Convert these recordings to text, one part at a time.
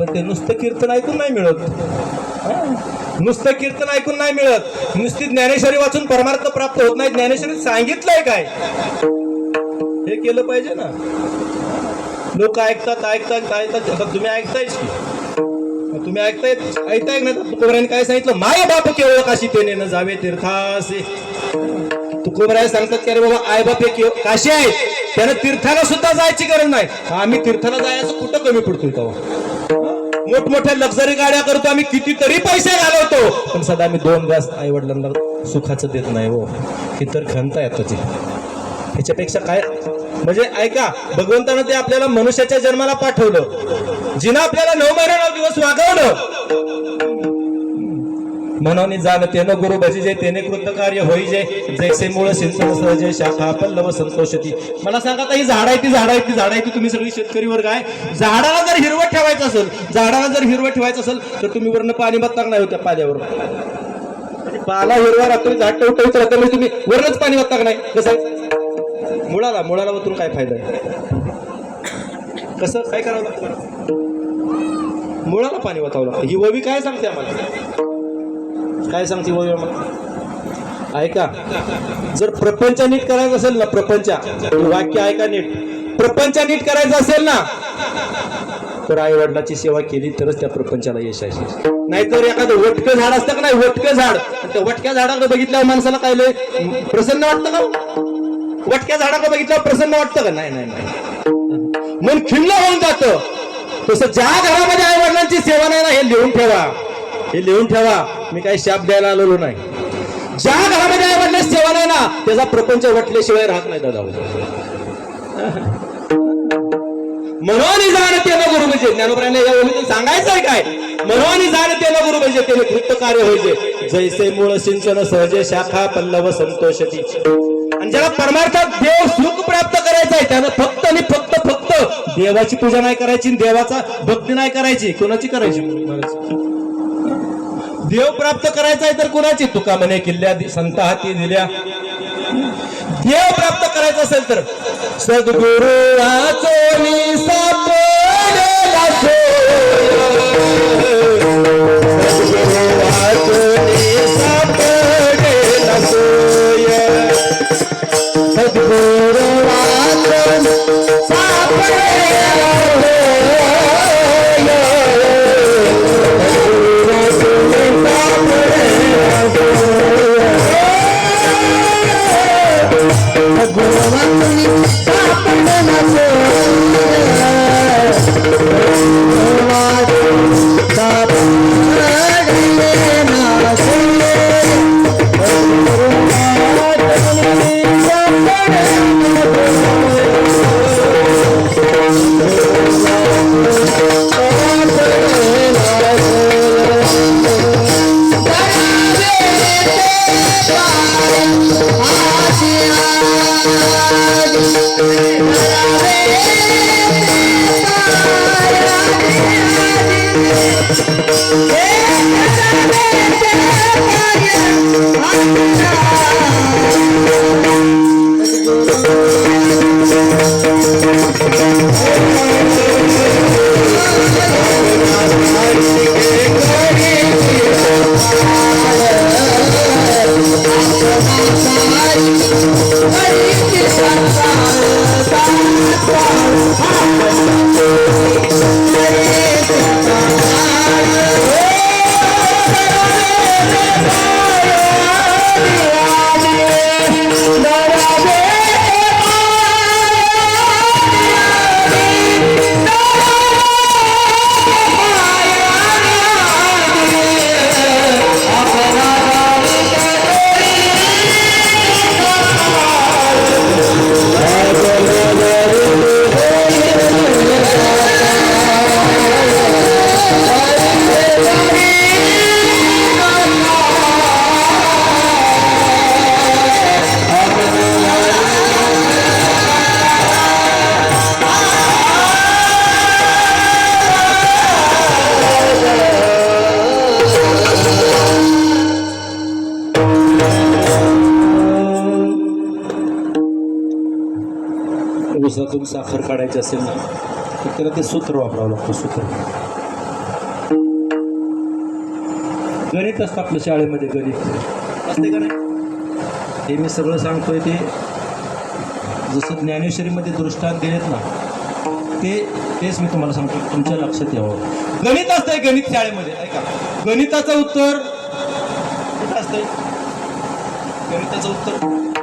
पण ते नुसतं कीर्तन ऐकून नाही मिळत. नुसतं कीर्तन ऐकून नाही मिळत. नुसती ज्ञानेश्वरी वाचून परमार्थ प्राप्त होत नाही. ज्ञानेश्वरी सांगितलंय काय? हे केलं पाहिजे ना. लोक ऐकतात ऐकतात ऐकतात. आता तुम्ही ऐकतायच की. तुम्ही ऐकताय ऐकताय ना. तुकोबराने काय सांगितलं? माय बाप केवळ काशी तेने न जावे तीर्थासे. तुकोबराय सांगतात की अरे बाबा आई बाप हे केव- काशी आहेत त्यानं तीर्थाला सुद्धा जायची गरज नाही. आम्ही तीर्थाला जायचं कुठं कमी पडतोय तेव्हा? मोठमोठ्या लक्झरी गाड्या करतो आम्ही कितीतरी पैसे घालवतो. पण सध्या आम्ही दोन ग्लास आई वडिलांना सुखाचं देत नाही हो. ही तर खंत आहे तुझी ह्याच्यापेक्षा काय? म्हणजे ऐका भगवंतानं ते आपल्याला मनुष्याच्या जन्माला पाठवलं. जिनं आपल्याला नऊ महिना नऊ दिवस वागवलं. म्हणून जाण तेन गुरु भजिजे तेने कृत कार्य होईजे जैसे मूळ सिंचन सहजे शाखा पल्लव संतोषती. मला सांगा आता ही झाड आहे ती झाड आहे ती झाड आहे ती तुम्ही सगळी शेतकरी वर्ग आहे. झाडाला जर हिरवं ठेवायचं असेल झाडाला जर हिरवं ठेवायचं असेल तर तुम्ही वरनं पाणी बत्ताक नाही होत्या पाल्यावर पाला हिरवा रात्री झाड टवटवीत राहतं म्हणजे तुम्ही वरच पाणी बत्ताक नाही. कसं मुळाला मुळाला वतून काय फायदा आहे? कसं? काय करावं लागतं? मुळाला पाणी वाचावं लागतं. ही ववी काय सांगते आम्हाला? काय सांगते ववी ऐका. जर प्रपंच नीट करायचं असेल ना प्रपंच. वाक्य ऐका नीट. प्रपंच नीट करायचं असेल ना तर आई वडिलाची सेवा केली तरच त्या प्रपंचाला यश आहे नाहीतर एखादं वटकं झाड असतं का नाही? वटकं झाड. त्या वटक्या झाडाकडे बघितल्यावर माणसाला काय लय प्रसन्न वाटतं का हो? वटक्या झाडाकडे बघितल्यावर प्रसन्न वाटतं का? नाही नाही नाही. मन खिल्ल होऊन जातं. तसं ज्या घरामध्ये आई वडिलांची सेवा नाही ना हे लिहून ठेवा. हे लिहून ठेवा. मी काही शाप द्यायला आलेलो नाही. ज्या घरामध्ये आई वडिलांची सेवा नाही ना त्याचा प्रपंच वटल्याशिवाय राहत नाही दादा मनोनी जाणते न गुरु म्हणजे. ज्ञानोबराने या ओळीतून सांगायचं आहे काय? मनोनी जाणते न गुरु म्हणजे. त्याने कृत्य कार्य होईजे जैसे मूळ सिंचन सहजे शाखा पल्लव संतोषती. आणि ज्याला परमार्थात देव सुख प्राप्त करायचं आहे त्यानं फक्त आणि फक्त फक्त देवाची पूजा नाही करायची आणि देवाचा भक्ती नाही करायची. कोणाची करायची? देव प्राप्त करायचा आहे तर कुणाची? तुका म्हणे किल्ल्या संत हाती दिल्या. देव प्राप्त करायचा असेल तर? सद्गुरु ऊसातून साखर काढायची असेल ना तर त्याला ते सूत्र वापरावं लागतं सूत्र. गणित असतं आपल्या शाळेमध्ये गणित. असते का नाही? हे मी सगळं सांगतोय ते. जसं ज्ञानेश्वरीमध्ये दृष्टांत दिलेत ना ते तेच मी तुम्हाला सांगतो तुमच्या लक्षात यावं. गणित असतंय गणित शाळेमध्ये ऐका. गणिताचं उत्तर कुठं असतंय? गणिताचं उत्तर?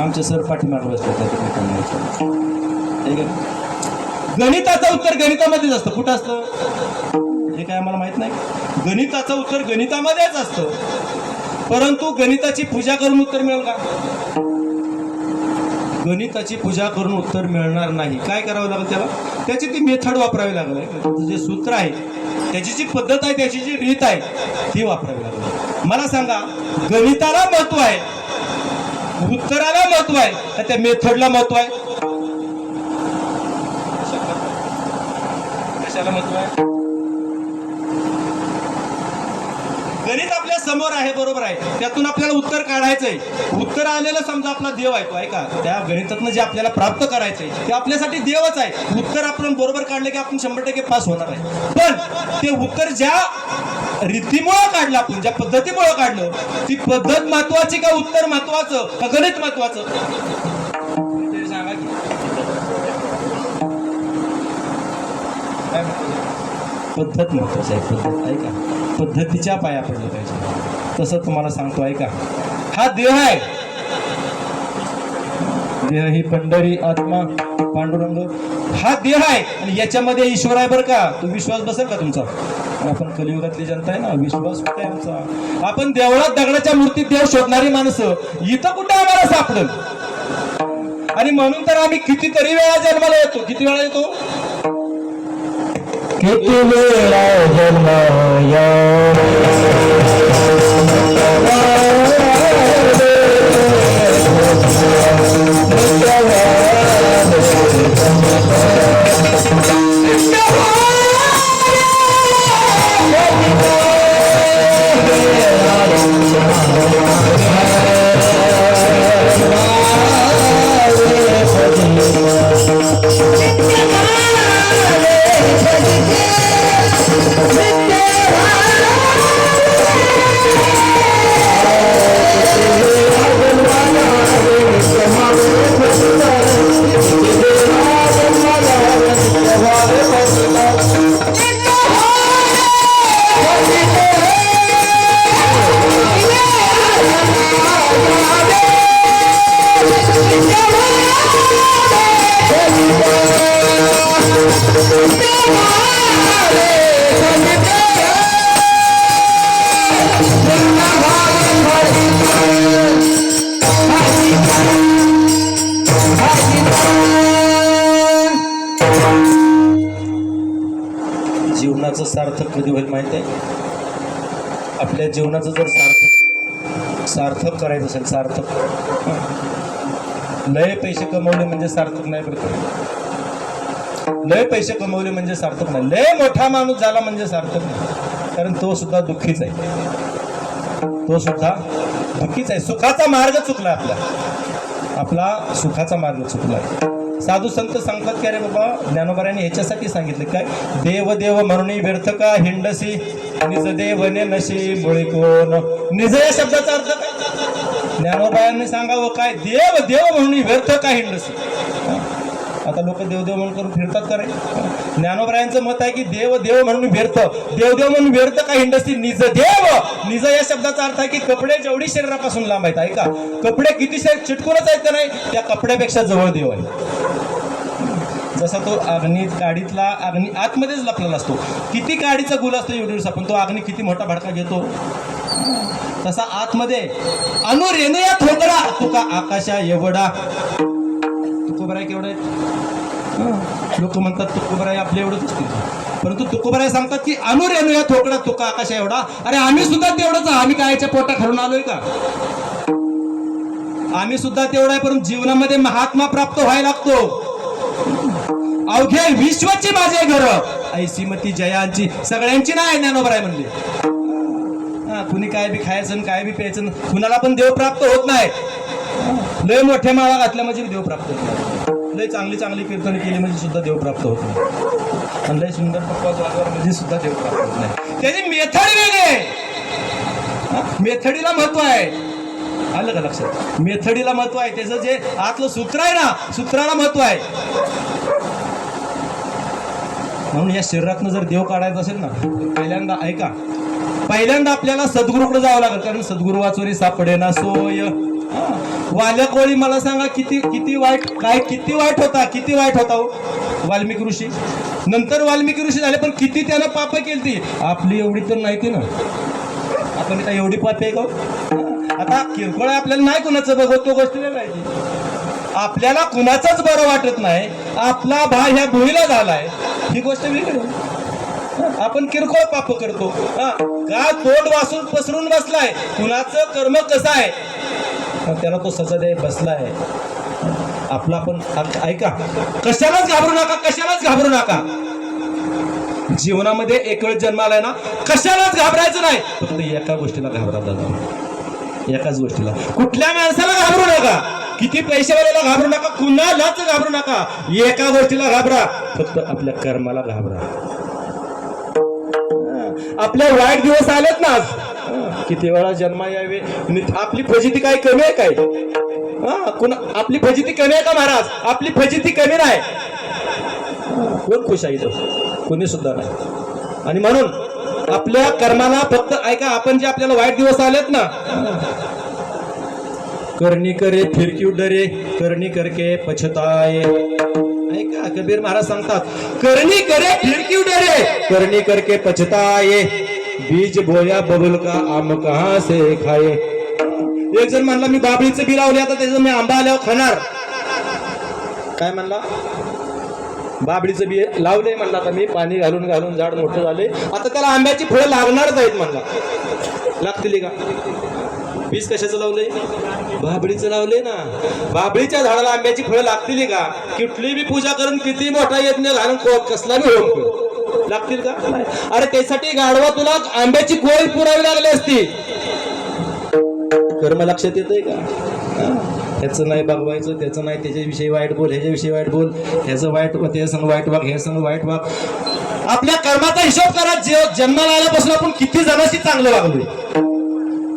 आमचे सर पाठीमागे बसले ठीक आहे गणिताचं उत्तर गणितामध्येच असतं. कुठं असतं? हे काय आम्हाला माहीत नाही? गणिताचं उत्तर गणितामध्येच असतं. परंतु गणिताची पूजा करून उत्तर मिळेल का? गणिताची पूजा करून उत्तर मिळणार नाही. काय करावं लागेल त्याला? त्याची ती मेथड वापरावी लागेल. जे सूत्र आहे त्याची जी पद्धत आहे त्याची जी रीत आहे ती वापरावी लागेल. मला सांगा गणिताला महत्त्व आहे. उत्तराला महत्त्व आहे तर त्या मेथडला महत्त्व आहे. कशाला महत्त्व आहे? गणित आपल्यासमोर आहे बरोबर आहे. त्यातून आपल्याला उत्तर काढायचंय. उत्तर आलेलं समजा आपला देव आहे तो ऐका. त्या गणितातनं जे आपल्याला प्राप्त करायचंय ते आपल्यासाठी देवच आहे. उत्तर आपण बरोबर काढलं की आपण शंभर टक्के पास होणार आहे पण ते उत्तर ज्या रीतीमुळं काढलं आपण ज्या पद्धतीमुळं काढलं ती पद्धत महत्वाची का उत्तर महत्वाचं का गणित महत्वाचं? सांगा की. काय पद्धत महत्वाची आहे पद्धत ऐका. पद्धतीच्या पाया पडलं पाहिजे. तसं तुम्हाला सांगतो ऐका. हा देह आहे. देह ही पंढरी आत्मा पांडुरंग हा देह आहे. आणि याच्यामध्ये ईश्वर आहे बरं का. तो विश्वास बसेल का तुमचा? आपण कलियुगातली जनता आहे ना विश्वास कुठे आहे आमचा? आपण देवळात दगडाच्या मूर्तीत देव शोधणारी माणसं. इथं कुठे आम्हाला सापडल? आणि म्हणून तर आम्ही कितीतरी वेळा जन्माला येतो. किती वेळा येतो? किती वेळा जन्म सार्थक कधी होईल माहीत आहे? आपल्या जीवनाचं जर सार्थक सार्थक करायचं असेल सार्थक. लय पैसे कमवले म्हणजे सार्थक नाही बरं लय पैसे कमवले म्हणजे सार्थक नाही. लय मोठा माणूस झाला म्हणजे सार्थक नाही. कारण तो सुद्धा दुःखीच आहे. तो सुद्धा दुःखीच आहे. सुखाचा मार्ग चुकला आपला. आपला सुखाचा मार्ग चुकला. साधू संत सांगतात की अरे बाबा ज्ञानोबाराने याच्यासाठी सांगितलं काय? देव देव म्हणून व्यर्थ का हिंडसी? निज देवने नशी मुळे कोण? निज या शब्दाचा अर्थ काय? ज्ञानोबायांनी सांगावं काय? देव देव म्हणून व्यर्थ का हिंडसी? आता लोक देवदेव म्हणून करून फिरतात का रे? ज्ञानोबरायांचं मत आहे की देव देव म्हणून व्यर्थ. देवदेव म्हणून व्यर्थ का हिंडसी? निज देव. निज या शब्दाचा अर्थ आहे की कपडे जेवढी शरीरापासून लांब आहेत ऐका. कपडे किती शरीर चिटकूनच आहेत का नाही? त्या कपड्यापेक्षा जवळ देव आहे जसा तो अग्नी गाडीतला अग्नी आतमध्येच लपलेला असतो. किती गाडीचा गुल असतो एवढी पण तो अग्नी किती मोठा भडका घेतो? तसा आतमध्ये अनुरेने या थोकडा तुका आकाशा एवढा. तुकोबराय केवढा लोक म्हणतात तुकोबराय आपले एवढंच असतील. परंतु तुकोबराय सांगतात की अनुरेणू या थोकडा तुका आकाशा एवढा. अरे आम्ही सुद्धा तेवढंच आम्ही कायच्या पोटा खालून आलोय का? आम्ही सुद्धा तेवढा आहे परंतु जीवनामध्ये महात्मा प्राप्त व्हायला लागतो. अवघे विश्वाची माझे घर. ऐसीमती जयांची. सगळ्यांची नाही ज्ञानोबराय म्हणले. हा कुणी काय बी खायचं काय बी प्यायचं कुणाला पण देव प्राप्त होत नाही. लय मोठ्या माळा घातल्या म्हणजे देव प्राप्त होत नाही. लय चांगली चांगली कीर्तन केली म्हणजे सुद्धा देव प्राप्त होत नाही. आणि लय सुंदर पप्पा वाजवा म्हणजे सुद्धा देव प्राप्त होत नाही. त्याची मेथड वेगळी आहे. मेथडीला महत्त्व आहे. आलं का लक्षात? मेथडीला महत्त्व आहे. त्याचं जे आतलं सूत्र आहे ना सूत्राला महत्त्व आहे. म्हणून या शरीरातनं जर देव काढायचा असेल ना पहिल्यांदा ऐका. पहिल्यांदा आपल्याला सद्गुरूकडे जावं लागेल कारण सद्गुरू वाचोरी सापडे ना सोय. वाल्या कोळी मला सांगा किती किती वाईट काय किती वाईट होता किती वाईट होता हो? वाल्मिक ऋषी. नंतर वाल्मिकी ऋषी झाले पण किती त्यानं पाप केली आपली एवढी तर नाही ती ना. आपण आता एवढी पाप आहे का हो? आता किरकोळ आपल्याला नाही कुणाचं बघत तो गोष्ट आपल्याला कुणाचंच बरं वाटत नाही. आपला भाई ह्या भुईला झालाय. ही गोष्ट वेगळी आपण किरकोळ पाप करतो. हा. का तोंड वासून पसरून बसलाय. कुणाचं कर्म कसं आहे? त्याला तो सजा द्याय बसलाय. आपला पण ऐका. कशालाच घाबरू नका कशालाच घाबरू नका. जीवनामध्ये एक वेळ जन्माला ना कशालाच घाबरायचं नाही. फक्त एका गोष्टीला घाबरा दादा एकाच गोष्टीला. कुठल्या माणसाला घाबरू नका. किती पैशावाल्याला घाबरू नका कुणालाच घाबरू नका. एका गोष्टीला घाबरा फक्त आपल्या कर्माला घाबरा. आपल्या वाईट दिवस आलेत ना किती वेळा जन्मा यावे. आपली फजिती काही कमी आहे काय? हा कुणा आपली फजिती कमी आहे का महाराज? आपली फजिती कमी नाही. कोण खुश आहे इथं? कोणी सुद्धा नाही. आणि म्हणून आपल्या कर्माला फक्त ऐका आपण जे आपल्याला वाईट दिवस आलेत ना करणी करे फिरकी डरे? करणी करके पछताये ऐका कबीर महाराज सांगतात करणी करे फिरकी डरे? करणी करके पछताये बीज बोया बबुल का आम कहा से खाये एक जण म्हणला मी बाबळीचं बी लावले आता त्याचं मी आंबा आल्यावर खाणार. काय म्हणला? बाबळीचं बी लावलंय म्हणला आता मी पाणी घालून घालून झाड मोठं झाले. आता त्याला आंब्याची फळं लागणारच आहेत म्हणला. लागतील का? वीज कशाचं लावलंय? बाबळीचं लावलंय ना. बाबळीच्या झाडाला आंब्याची फळं लागतील का? कुठली बी पूजा करून किती मोठा यज्ञ घालून कसला बी होतो लागतील का? अरे त्यासाठी गाढवा तुला आंब्याची गोळी पुरावी लागली असती. कर्म लक्षात येतंय का? त्याचं नाही बघवायचं त्याचं नाही त्याच्याविषयी वाईट बोल ह्याच्याविषयी वाईट बोल ह्याचं वाईट ते संग वाईट वाग हे संग वाईट वाग. आपल्या कर्माचा हिशोब करा जे जन्माला आल्यापासून आपण किती जणांशी चांगलं वागलोय.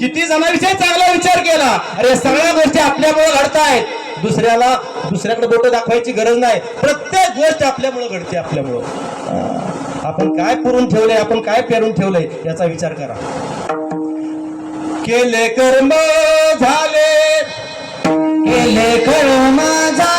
किती जणांविषयी चांगला विचार केला. अरे सगळ्या गोष्टी आपल्यामुळे घडतायत. दुसऱ्याला दुसऱ्याकडे बोट दाखवायची गरज नाही. प्रत्येक गोष्ट आपल्यामुळे घडते आपल्यामुळं. आपण काय पुरून ठेवलंय आपण काय पेरून ठेवलंय याचा विचार करा. केले कर्म झाले. केले कर्म झाले